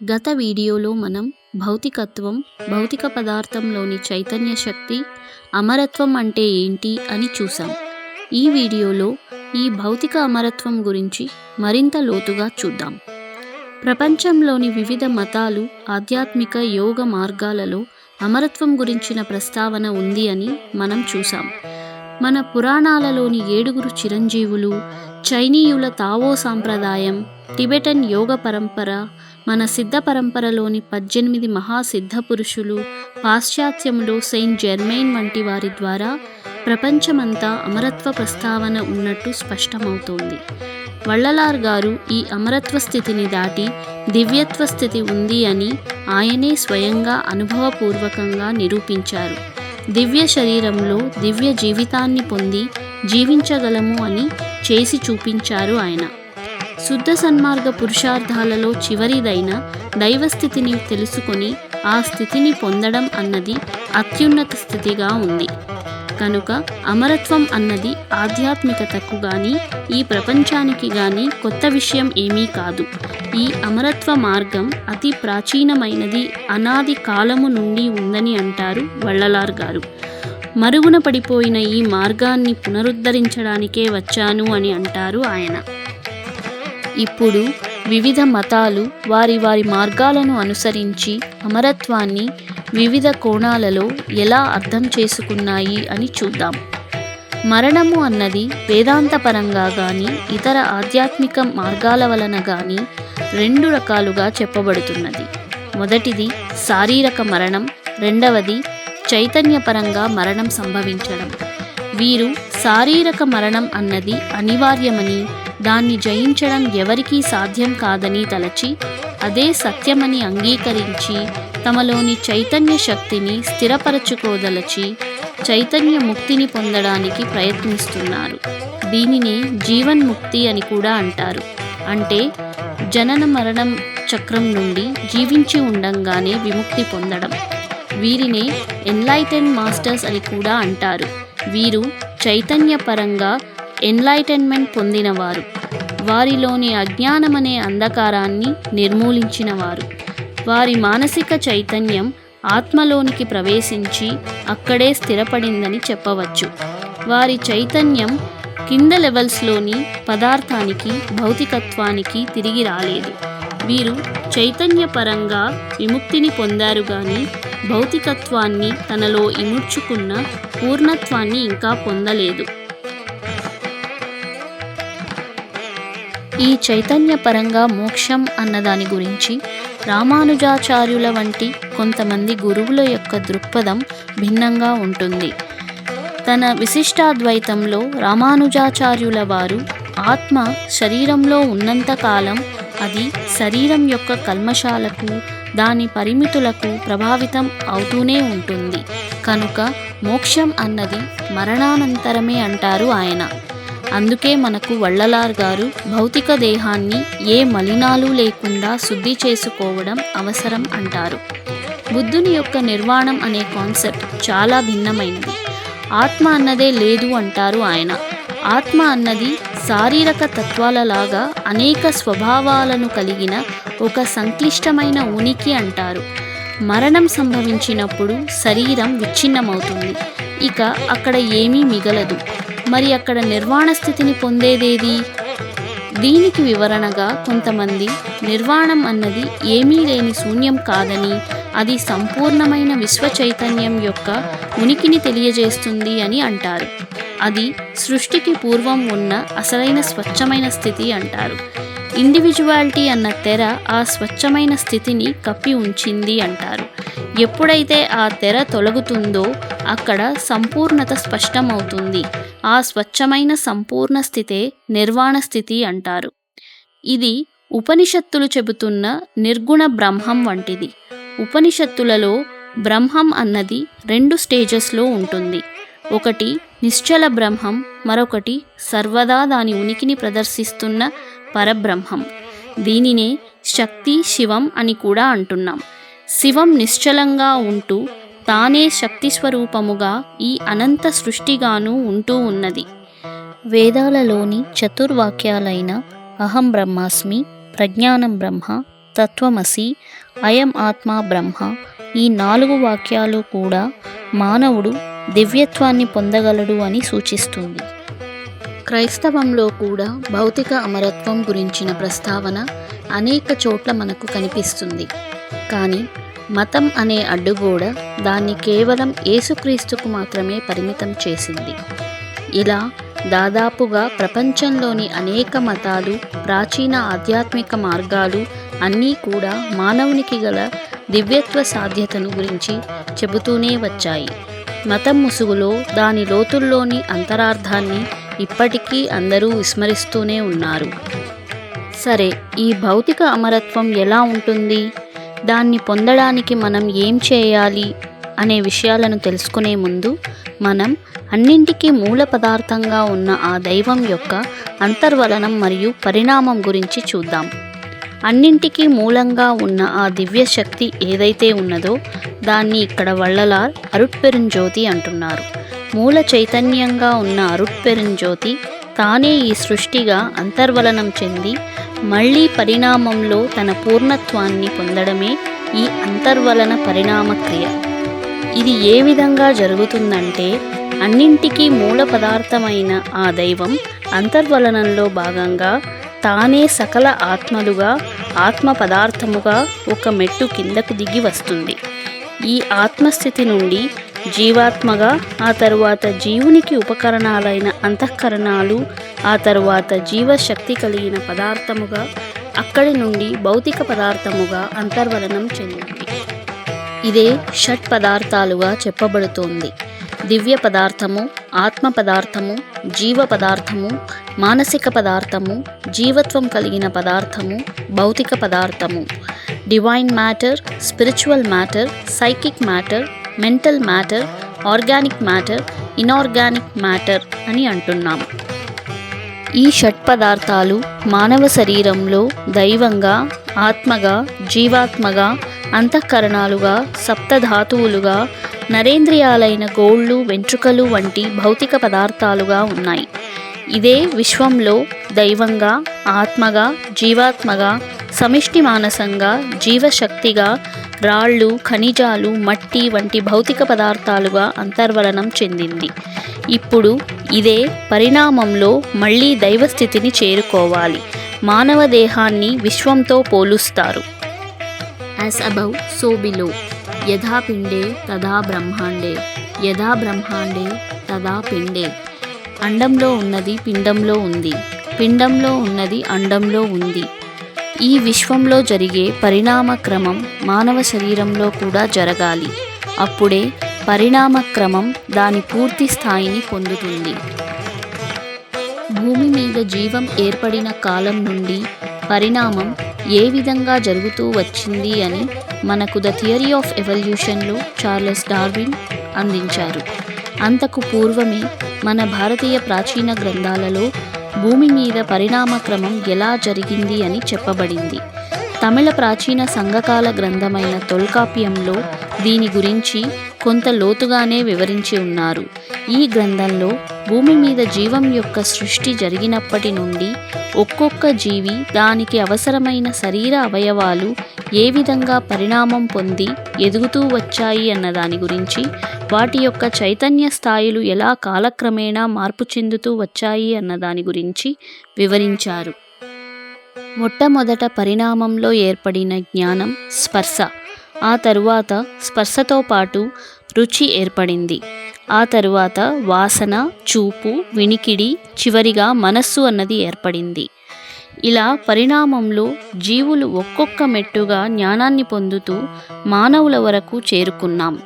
గత వీడియోలో మనం భౌతికత్వం భౌతిక పదార్థంలోని చైతన్య శక్తి అమరత్వం అంటే ఏంటి అని చూసాం ఈ వీడియోలో ఈ భౌతిక అమరత్వం గురించి మరింత లోతుగా చూద్దాం. ప్రపంచంలోని వివిధ మతాలు ఆధ్యాత్మిక యోగ మార్గాలలో అమరత్వం గురించిన ప్రస్తావన ఉంది అని మనం చూసాం మన పురాణాలలోని ఏడుగురు చిరంజీవులు చైనీయుల తావో సాంప్రదాయం టిబెటన్ యోగ పరంపర మన సిద్ధ పరంపరలోని పద్దెనిమిది మహాసిద్ధ పురుషులు పాశ్చాత్యములో సెయింట్ జెర్మైన్ వంటి వారి ద్వారా ప్రపంచమంతా అమరత్వ ప్రస్తావన ఉన్నట్టు స్పష్టమవుతోంది. వళ్ళలార్ గారు ఈ అమరత్వ స్థితిని దాటి దివ్యత్వ స్థితి ఉంది అని ఆయనే స్వయంగా అనుభవపూర్వకంగా నిరూపించారు. దివ్య శరీరంలో దివ్య జీవితాన్ని పొంది జీవించగలము అని చేసి చూపించారు ఆయన. శుద్ధ సన్మార్గ పురుషార్థాలలో చివరిదైన దైవస్థితిని తెలుసుకొని ఆ స్థితిని పొందడం అన్నది అత్యున్నత స్థితిగా ఉంది. కనుక అమరత్వం అన్నది ఆధ్యాత్మికతకు గాని ఈ ప్రపంచానికి గాని కొత్త విషయం ఏమీ కాదు. ఈ అమరత్వ మార్గం అతి ప్రాచీనమైనది అనాది కాలము నుండి ఉందని అంటారు వళ్ళలార్ గారు. మరుగున పడిపోయిన ఈ మార్గాన్ని పునరుద్ధరించడానికే వచ్చాను అని అంటారు ఆయన. ఇప్పుడు వివిధ మతాలు వారి వారి మార్గాలను అనుసరించి అమరత్వాన్ని వివిధ కోణాలలో ఎలా అర్థం చేసుకున్నాయి అని చూద్దాం. మరణము అన్నది వేదాంతపరంగా కానీ ఇతర ఆధ్యాత్మిక మార్గాల వలన కానీ రెండు రకాలుగా చెప్పబడుతున్నది. మొదటిది శారీరక మరణం రెండవది చైతన్యపరంగా మరణం సంభవించడం. వీరు శారీరక మరణం అన్నది అనివార్యమని దాన్ని జయించడం ఎవరికీ సాధ్యం కాదని తలచి అదే సత్యమని అంగీకరించి తమలోని చైతన్య శక్తిని స్థిరపరచుకోదలచి చైతన్య ముక్తిని పొందడానికి ప్రయత్నిస్తున్నారు. దీనిని జీవన్ముక్తి అని కూడా అంటారు. అంటే జనన మరణం చక్రం నుండి జీవించి ఉండంగానే విముక్తి పొందడం. వీరినే ఎన్లైటెన్ మాస్టర్స్ అని కూడా అంటారు. వీరు చైతన్యపరంగా ఎన్లైటన్మెంట్ పొందినవారు. వారిలోని అజ్ఞానమనే అంధకారాన్ని నిర్మూలించినవారు. వారి మానసిక చైతన్యం ఆత్మలోనికి ప్రవేశించి అక్కడే స్థిరపడిందని చెప్పవచ్చు. వారి చైతన్యం కింద లెవెల్స్లోని పదార్థానికి భౌతికత్వానికి తిరిగి రాలేదు. వీరు చైతన్యపరంగా విముక్తిని పొందారు కానీ భౌతికత్వాన్ని తనలో ఇముడ్చుకున్న పూర్ణత్వాన్ని ఇంకా పొందలేదు. ఈ చైతన్యపరంగా మోక్షం అన్నదాని గురించి రామానుజాచార్యుల వంటి కొంతమంది గురువుల యొక్క దృక్పథం భిన్నంగా ఉంటుంది. తన విశిష్టాద్వైతంలో రామానుజాచార్యుల వారు ఆత్మ శరీరంలో ఉన్నంతకాలం అది శరీరం యొక్క కల్మషాలకు దాని పరిమితులకు ప్రభావితం అవుతూనే ఉంటుంది. కనుక మోక్షం అన్నది మరణానంతరమే అంటారు ఆయన. అందుకే మనకు వళ్ళలార్ గారు భౌతిక దేహాన్ని ఏ మలినాలు లేకుండా శుద్ధి చేసుకోవడం అవసరం అంటారు. బుద్ధుని యొక్క నిర్వాణం అనే కాన్సెప్ట్ చాలా భిన్నమైనది. ఆత్మ అన్నదే లేదు అంటారు ఆయన. ఆత్మ అన్నది శారీరక తత్వాలలాగా అనేక స్వభావాలను కలిగిన ఒక సంక్లిష్టమైన ఉనికి అంటారు. మరణం సంభవించినప్పుడు శరీరం విచ్ఛిన్నమవుతుంది. ఇక అక్కడ ఏమీ మిగలదు. మరి అక్కడ నిర్వాణ స్థితిని పొందేదేది? దీనికి వివరణగా కొంతమంది నిర్వాణం అన్నది ఏమీ లేని శూన్యం కాదని అది సంపూర్ణమైన విశ్వ చైతన్యం యొక్క ఉనికిని తెలియజేస్తుంది అని అంటారు. అది సృష్టికి పూర్వం ఉన్న అసలైన స్వచ్ఛమైన స్థితి అంటారు. ఇండివిజువాలిటీ అన్న తెర ఆ స్వచ్ఛమైన స్థితిని కప్పి ఉంచింది అంటారు. ఎప్పుడైతే ఆ తెర తొలగుతుందో అక్కడ సంపూర్ణత స్పష్టమవుతుంది. ఆ స్వచ్ఛమైన సంపూర్ణ స్థితే నిర్వాణ స్థితి అంటారు. ఇది ఉపనిషత్తులు చెబుతున్న నిర్గుణ బ్రహ్మం వంటిది. ఉపనిషత్తులలో బ్రహ్మం అన్నది రెండు స్టేజెస్లో ఉంటుంది. ఒకటి నిశ్చల బ్రహ్మం మరొకటి సర్వదా దాని ఉనికిని ప్రదర్శిస్తున్న పరబ్రహ్మం. దీనినే శక్తి శివం అని కూడా అంటున్నాం. శివం నిశ్చలంగా ఉంటూ తానే శక్తి స్వరూపముగా ఈ అనంత సృష్టిగాను ఉంటూ ఉన్నది. వేదాలలోని చతుర్వాక్యాలైన అహం బ్రహ్మాస్మి ప్రజ్ఞానం బ్రహ్మ తత్వమసి అయం ఆత్మ బ్రహ్మ ఈ నాలుగు వాక్యాలు కూడా మానవుడు దివ్యత్వాన్ని పొందగలడు అని సూచిస్తుంది. క్రైస్తవంలో కూడా భౌతిక అమరత్వం గురించిన ప్రస్తావన అనేక చోట్ల మనకు కనిపిస్తుంది. కానీ మతం అనే అడ్డుగోడ దాన్ని కేవలం యేసుక్రీస్తుకు మాత్రమే పరిమితం చేసింది. ఇలా దాదాపుగా ప్రపంచంలోని అనేక మతాలు ప్రాచీన ఆధ్యాత్మిక మార్గాలు అన్నీ కూడా మానవునికి గల దివ్యత్వ సాధ్యతను గురించి చెబుతూనే వచ్చాయి. మతం ముసుగులో దాని లోతుల్లోని అంతరార్థాన్ని ఇప్పటికీ అందరూ విస్మరిస్తూనే ఉన్నారు. సరే ఈ భౌతిక అమరత్వం ఎలా ఉంటుంది? దాన్ని పొందడానికి మనం ఏం చేయాలి అనే విషయాలను తెలుసుకునే ముందు మనం అన్నింటికీ మూల పదార్థంగా ఉన్న ఆ దైవం యొక్క అంతర్వలనం మరియు పరిణామం గురించి చూద్దాం. అన్నింటికీ మూలంగా ఉన్న ఆ దివ్య శక్తి ఏదైతే ఉన్నదో దాన్ని ఇక్కడ వళ్ళలార్ అరుట్పెరుంజ్యోతి అంటున్నారు. మూల చైతన్యంగా ఉన్న అరుట్పెరుంజ్యోతి తానే ఈ సృష్టిగా అంతర్వలనం చెంది మళ్ళీ పరిణామంలో తన పూర్ణత్వాన్ని పొందడమే ఈ అంతర్వలన పరిణామ క్రియ. ఇది ఏ విధంగా జరుగుతుందంటే అన్నింటికీ మూల పదార్థమైన ఆ దైవం అంతర్వలనంలో భాగంగా తానే సకల ఆత్మలుగా ఆత్మ పదార్థముగా ఒక మెట్టు కిందకు దిగి వస్తుంది. ఈ ఆత్మస్థితి నుండి జీవాత్మగా ఆ తరువాత జీవునికి ఉపకరణాలైన అంతఃకరణాలు ఆ తరువాత జీవశక్తి కలిగిన పదార్థముగా అక్కడి నుండి భౌతిక పదార్థముగా అంతర్వలనం చెందింది. ఇదే షట్ పదార్థాలుగా చెప్పబడుతోంది. దివ్య పదార్థము ఆత్మ పదార్థము జీవ పదార్థము మానసిక పదార్థము జీవత్వం కలిగిన పదార్థము భౌతిక పదార్థము divine matter spiritual matter psychic matter mental matter organic matter inorganic matter అని అంటున్నాం ఈ షట్ పదార్థాలు మానవ శరీరంలో దైవంగా ఆత్మగా జీవాత్మగా అంతఃకరణాలుగా సప్తధాతువులుగా నరేంద్రియాలైన గోళ్ళు వెంట్రుకలు వంటి భౌతిక పదార్థాలుగా ఉన్నాయి. ఇదే విశ్వంలో దైవంగా ఆత్మగా జీవాత్మగా సమిష్టి మానసంగా జీవశక్తిగా రాళ్ళు ఖనిజాలు మట్టి వంటి భౌతిక పదార్థాలుగా అంతర్వలనం చెందింది. ఇప్పుడు ఇదే పరిణామంలో మళ్ళీ దైవస్థితిని చేరుకోవాలి. మానవ దేహాన్ని విశ్వంతో పోలుస్తారు. యాజ్ అబౌవ్ సో బిలో యథా పిండే తదా బ్రహ్మాండే. యథా బ్రహ్మాండే తదా పిండే. అండంలో ఉన్నది పిండంలో ఉంది. పిండంలో ఉన్నది అండంలో ఉంది. ఈ విశ్వంలో జరిగే పరిణామ క్రమం మానవ శరీరంలో కూడా జరగాలి. అప్పుడే పరిణామక్రమం దాని పూర్తి స్థాయిని పొందుతుంది. భూమి మీద జీవం ఏర్పడిన కాలం నుండి పరిణామం ఏ విధంగా జరుగుతూ వచ్చింది అని మనకు ద థియరీ ఆఫ్ ఎవల్యూషన్లో చార్లెస్ డార్విన్ అందించారు. అంతకు పూర్వమే మన భారతీయ ప్రాచీన గ్రంథాలలో భూమి మీద పరిణామక్రమం ఎలా జరిగింది అని చెప్పబడింది. తమిళ ప్రాచీన సంఘకాల గ్రంథమైన తొల్కాప్యంలో దీని గురించి కొంత లోతుగానే వివరించి ఉన్నారు. ఈ గ్రంథంలో భూమి మీద జీవం యొక్క సృష్టి జరిగినప్పటి నుండి ఒక్కొక్క జీవి దానికి అవసరమైన శరీర అవయవాలు ఏ విధంగా పరిణామం పొంది ఎదుగుతూ వచ్చాయి అన్న దాని గురించి వాటి యొక్క చైతన్య స్థాయిలు ఎలా కాలక్రమేణా మార్పు చెందుతూ వచ్చాయి అన్న దాని గురించి వివరించారు. మొట్టమొదట పరిణామంలో ఏర్పడిన జ్ఞానం స్పర్శ. ఆ తరువాత స్పర్శతో పాటు రుచి ఏర్పడింది. ఆ తరువాత వాసన చూపు వినికిడి చివరిగా మనస్సు అన్నది ఏర్పడింది. ఇలా పరిణామంలో జీవులు ఒక్కొక్క మెట్టుగా జ్ఞానాన్ని పొందుతూ మానవుల వరకు చేరుకున్నాం.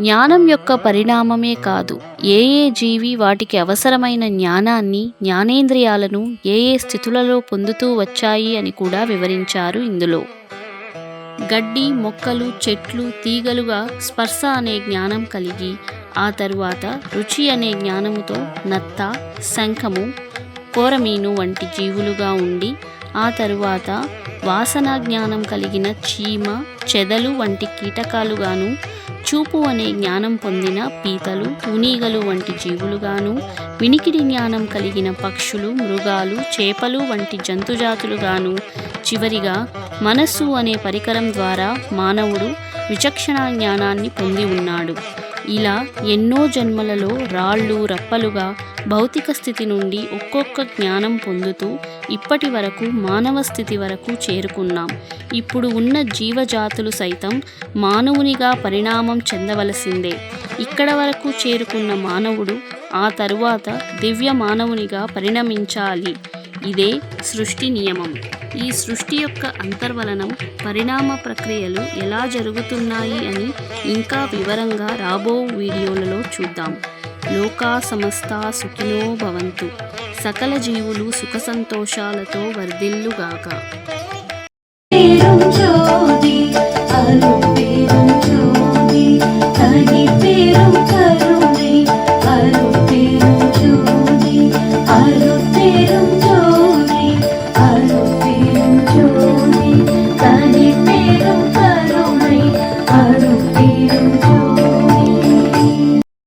జ్ఞానం యొక్క పరిణామమే కాదు ఏ ఏ జీవి వాటికి అవసరమైన జ్ఞానాన్ని జ్ఞానేంద్రియాలను ఏ ఏ స్థితులలో పొందుతూ వచ్చాయి అని కూడా వివరించారు ఇందులో. గడ్డి మొక్కలు చెట్లు తీగలుగా స్పర్శ అనే జ్ఞానం కలిగి ఆ తరువాత రుచి అనే జ్ఞానముతో నత్త శంఖము కోరమీను వంటి జీవులుగా ఉండి ఆ తరువాత వాసన జ్ఞానం కలిగిన చీమ చెదలు వంటి కీటకాలుగాను చూపు అనే జ్ఞానం పొందిన పీతలు తునీగలు వంటి జీవులుగాను వినికిడి జ్ఞానం కలిగిన పక్షులు మృగాలు చేపలు వంటి జంతుజాతులుగాను చివరిగా మనస్సు అనే పరికరం ద్వారా మానవుడు విచక్షణ జ్ఞానాన్ని పొంది ఉన్నాడు. ఇలా ఎన్నో జన్మలలో రాళ్ళు రప్పలుగా భౌతిక స్థితి నుండి ఒక్కొక్క జ్ఞానం పొందుతూ ఇప్పటి వరకు మానవ స్థితి వరకు చేరుకున్నాం. ఇప్పుడు ఉన్న జీవజాతులు సైతం మానవునిగా పరిణామం చెందవలసిందే. ఇక్కడ వరకు చేరుకున్న మానవుడు ఆ తరువాత దివ్య మానవునిగా పరిణమించాలి. ఇదే సృష్టి నియమం. ఈ సృష్టి యొక్క అంతర్వలనం పరిణామ ప్రక్రియలు ఎలా జరుగుతున్నాయి అని ఇంకా వివరంగా రాబో వీడియోలలో చూద్దాం. లోకా సమస్త సుఖినో భవంతు. సకల జీవులు సుఖ సంతోషాలతో వర్ధిల్లుగాక.